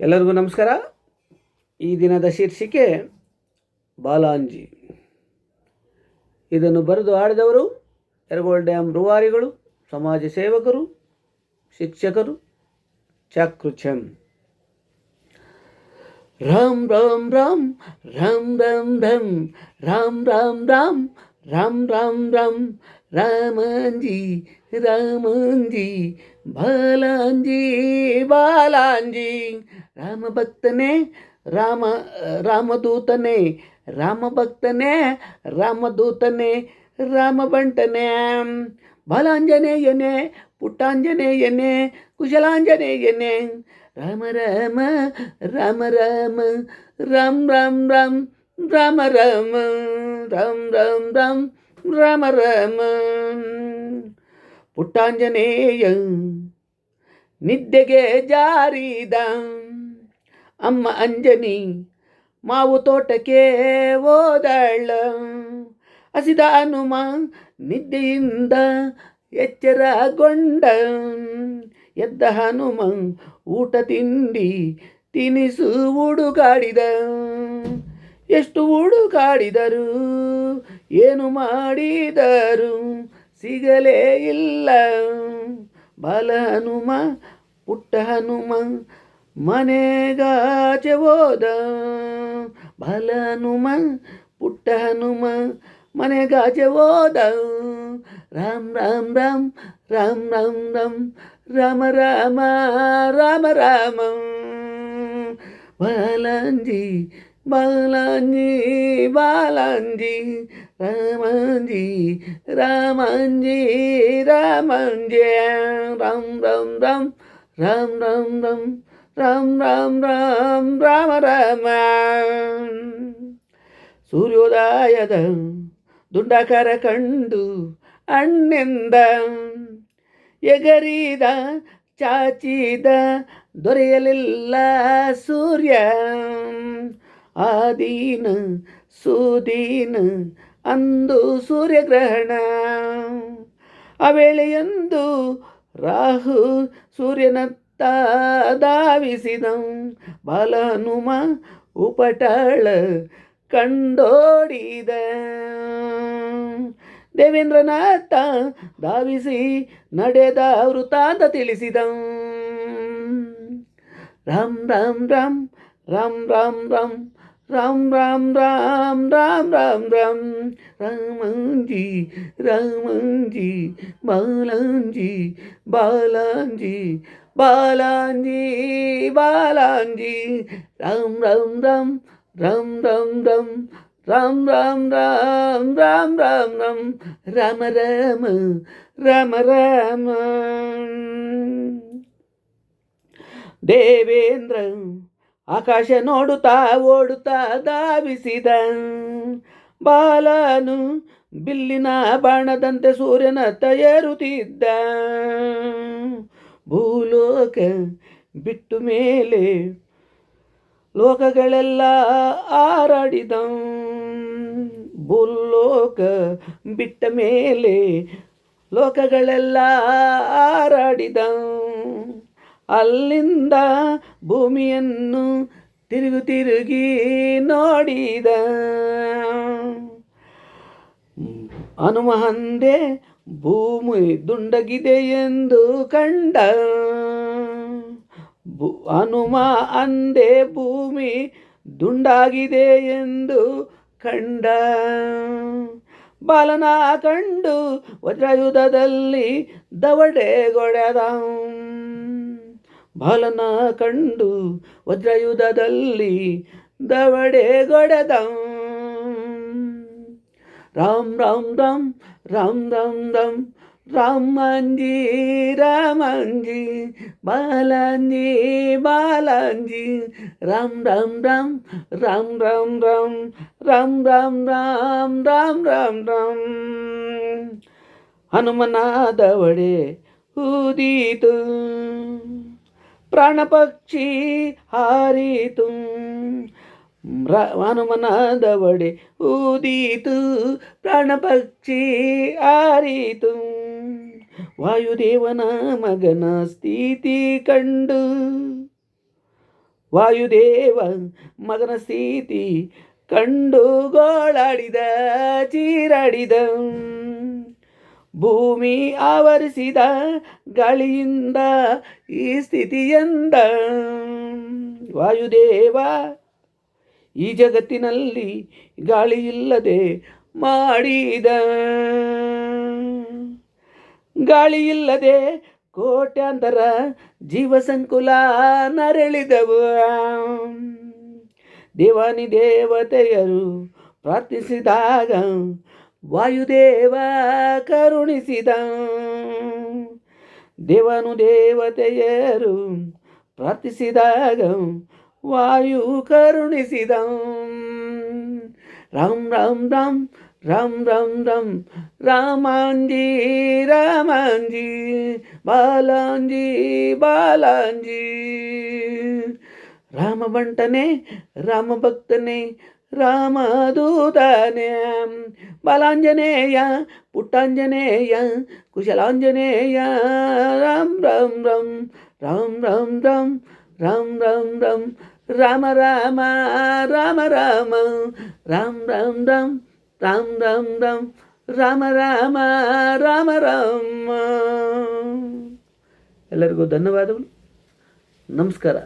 ಎಲ್ಲರಿಗೂ ನಮಸ್ಕಾರ ಈ ದಿನದ ಶೀರ್ಷಿಕೆ ಬಾಲಾಂಜಿ ಇದನ್ನು ಬರೆದು ಆಡಿದವರು ಎರಗೋಳ್ ಡ್ಯಾಮ್ ರೂವಾರಿಗಳು ಸಮಾಜ ಸೇವಕರು ಶಿಕ್ಷಕರು ಚಾಕೃಚಂ ರಾಮ್ ರಾಮ್ ರಾಮ್ ರಾಮ್ ರಾಮ್ ರಾಮ್ ರಾಮ್ ರಾಮ್ ರಾಮ್ ರಾಮ್ ರಾಮ್ ರಾಮ್ ರಾಮಾಂಜಿ ರಾಮಂಜಿ ಬಾಲಾಂಜಿ ಬಾಲಾಂಜಿ ರಾಮ ಭಕ್ತನೇ ರಾಮ, ರಾಮದೂತನೇ ರಾಮ ಭಕ್ತನೇ ರಾಮದೂತನೇ ರಾಮ ಬಂಟನೇ ಬಾಲಾಂಜನೇಯನೇ, ಪುಟ್ಟಾಂಜನೇಯನೇ, ಕುಶಲಾಂಜನೇಯನೇ, ರಾಮ ರಾಮ ರಾಮ ರಾಮ, ರಾಮ್ ರಾಮ್ ರಾಮ್, ರಾಮ ರಾಮ, ರಾಮ್ ರಾಮ್ ರಾಮ್, ರಾಮ ರಾಮ. ಪುಟ್ಟಾಂಜನೇಯ, ನಿದ್ದೆಗೆ ಜಾರಿದ ಅಮ್ಮ ಅಂಜನಿ, ಮಾವು ತೋಟಕ್ಕೆ ಓದಳ ಹಸಿದ ಹನುಮ ನಿದ್ದೆಯಿಂದ ಎಚ್ಚರಗೊಂಡ. ಎದ್ದ ಹನುಮ ಊಟ ತಿಂಡಿ ತಿನಿಸು ಹುಡುಗಾಡಿದ ಎಷ್ಟು ಹುಡುಕಾಡಿದರು ಏನು ಮಾಡಿದರು, ಸಿಗಲೇ ಇಲ್ಲ. ಬಾಲ ಹನುಮ, ಪುಟ್ಟ ಹನುಮ ಮನೆಗಾಚೆವೋದ ಬಲನುಮ ಪುಟ್ಟ ಹನುಮ ಮನೆಗಾಚೆವೋದ ರಾಮ್ ರಾಮ್ ರಾಮ್ ರಾಮ್ ರಾಮ್ ರಾಮ್ ರಾಮ ರಾಮ ರಾಮ ರಾಮ ಬಾಲಂಜಿ బాలాంజీ బాలాంజీ రామాంజీ రామాంజీ రామాంజీ రామ్ రామ్ రామ్ రామ్ రామ్ రామ్ ರಾಮ್ ರಾಮ್ ರಾಮ್ ರಾಮ ರಾಮ. ಸೂರ್ಯೋದಯದ ದುಂಡಕರ ಕಂಡು ಅಣ್ಣೆಂದ ಎಗರಿದ ಚಾಚಿದ ದೊರೆಯಲಿಲ್ಲ ಸೂರ್ಯ. ಆದೀನ ಸುದೀನ ಅಂದು ಸೂರ್ಯಗ್ರಹಣ. ಆ ವೇಳೆಯಂದು ರಾಹು ಸೂರ್ಯನತ್ತ ಧಾವಿಸಿದ ಬಾಲಹನುಮ ಉಪಟಳ ಕಂಡೋಡಿದ ದೇವೇಂದ್ರನಾಥ ಧಾವಿಸಿ ನಡೆದ ವೃತ್ತಾಂತ ತಿಳಿಸಿದ ರಾಮ್ ರಾಮ್ ರಾಮ್ ರಾಮ್ ರಾಮ್ ರಾಮ್ ರಾಮ್ ರಾಮ್ ರಾಮ್ ರಾಮ್ ರಾಮ್ ರಾಮ್ ರಾಮಂಜಿ ರಾಮಂಜಿ ಬಾಲಾಂಜಿ ಬಾಲಾಂಜಿ ಬಾಲಾಂಜಿ ಬಾಲಾಂಜಿ ರಾಮ್ ರಾಮ್ ರಾಮ್ ರಾಮ್ ರಾಮ್ ರಾಮ್ ರಾಮ್ ರಾಮ್ ರಾಮ್ ರಾಮ್ ರಾಮ್ ರಾಮ್ ರಾಮ ರಾಮ ರಾಮ ರಾಮ ದೇವೇಂದ್ರ ಆಕಾಶ ನೋಡುತ್ತಾ ಓಡುತ್ತಾ ಧಾವಿಸಿದ ಬಾಲನು ಬಿಲ್ಲಿನ ಬಾಣದಂತೆ ಸೂರ್ಯನ ತಯರುತ್ತಿದ್ದ ಭೂಲೋಕ ಬಿಟ್ಟು ಮೇಲೆ ಲೋಕಗಳೆಲ್ಲ ಆರಾಡಿದ ಭೂಲೋಕ ಬಿಟ್ಟ ಮೇಲೆ ಲೋಕಗಳೆಲ್ಲ ಆರಾಡಿದ ಅಲ್ಲಿಂದ ಭೂಮಿಯನ್ನು ತಿರುಗು ತಿರುಗಿ ನೋಡಿದ. ಹನುಮ ಅಂದೆ ಭೂಮಿ ದುಂಡಗಿದೆ ಎಂದು ಕಂಡ. ಭೂ, ಹನುಮ ಅಂದೆ ಭೂಮಿ ದುಂಡಾಗಿದೆ ಎಂದು ಕಂಡ. ಬಾಲನ ಕಂಡು ವಜ್ರಾಯುಧದಲ್ಲಿ ದವಡೆಗೊಡೆದ ಬಾಲನ ಕಂಡು ವಜ್ರಯುಧದಲ್ಲಿ ದವಡೆಗೊಡೆದ ರಾಮ್ ರಾಮ್ ರಾಮ್ ರಾಮ್ ರಾಮ್ ರಾಮ್ ರಾಮಂಜಿ ರಾಮಂಜಿ ಬಾಲಾಂಜಿ ಬಾಲಾಂಜಿ ರಾಮ್ ರಾಮ್ ರಾಮ್ ರಾಮ್ ರಾಮ್ ರಾಮ್ ರಾಮ್ ರಾಮ್ ರಾಮ್ ರಾಮ್ ರಾಮ್ ರಾಮ್ ಹನುಮನಾದವಡೆ ಊದೀತು ಪ್ರಾಣ ಪಕ್ಷಿ ಹನುಮನಾದವಡೆ ಊದೀತು, ಪ್ರಾಣಪಕ್ಷಿ ಆರೀತು. ವಾಯುದೇವನ ಮಗನ ಸ್ಥಿತಿ ಕಂಡು. ವಾಯುದೇವ ಮಗನ ಸ್ಥಿತಿ ಕಂಡು ಗೋಳಾಡಿದ, ಚೀರಾಡಿದ. ಭೂಮಿ ಆವರಿಸಿದ ಗಾಳಿಯಿಂದ ಈ ಸ್ಥಿತಿಯಂದ. ವಾಯುದೇವ ಈ ಜಗತ್ತಿನಲ್ಲಿ ಗಾಳಿ ಇಲ್ಲದೆ ಮಾಡಿದ. ಗಾಳಿ ಇಲ್ಲದೆ ಕೋಟ್ಯಾಂತರ ಜೀವ ಸಂಕುಲ ನರಳಿದವು. ದೇವಾನಿ ದೇವತೆಯರು ಪ್ರಾರ್ಥಿಸಿದಾಗ ವಾಯುದೇವ ಕರುಣಿಸಿದ. ದೇವನು ದೇವತೆಯರು ಪ್ರಾರ್ಥಿಸಿದಾಗ ವಾಯು ಕರುಣಿಸಿದ ರಾಮ್ ರಾಮ್ ರಾಮ್ ರಾಮ್ ರಾಮ್ ರಾಮ್ ರಾಮಾಂಜಿ ರಾಮಾಂಜಿ ಬಾಲಾಂಜಿ ಬಾಲಾಂಜಿ ರಾಮ ಬಂಟನೆ ರಾಮ ಭಕ್ತನೇ ರಾಮದೂತನೇ ಬಾಲಾಂಜನೇಯ ಪುಟ್ಟಾಂಜನೇಯ ಕುಶಲಾಂಜನೇಯ ರಾಮ್ ರಾಮ್ ರಾಮ್ ರಾಮ್ ರಾಮ್ ರಾಮ್ ರಾಮ್ రామ రామ రామ రామ రామ్ రామ్ రామ్ రామ్ రామ్ రామ్ ರಾಮ ರಾಮ ರಾಮ ರಾಮ ಎಲ್ಲರಿಗೂ ಧನ್ಯವಾದಗಳು ನಮಸ್ಕಾರ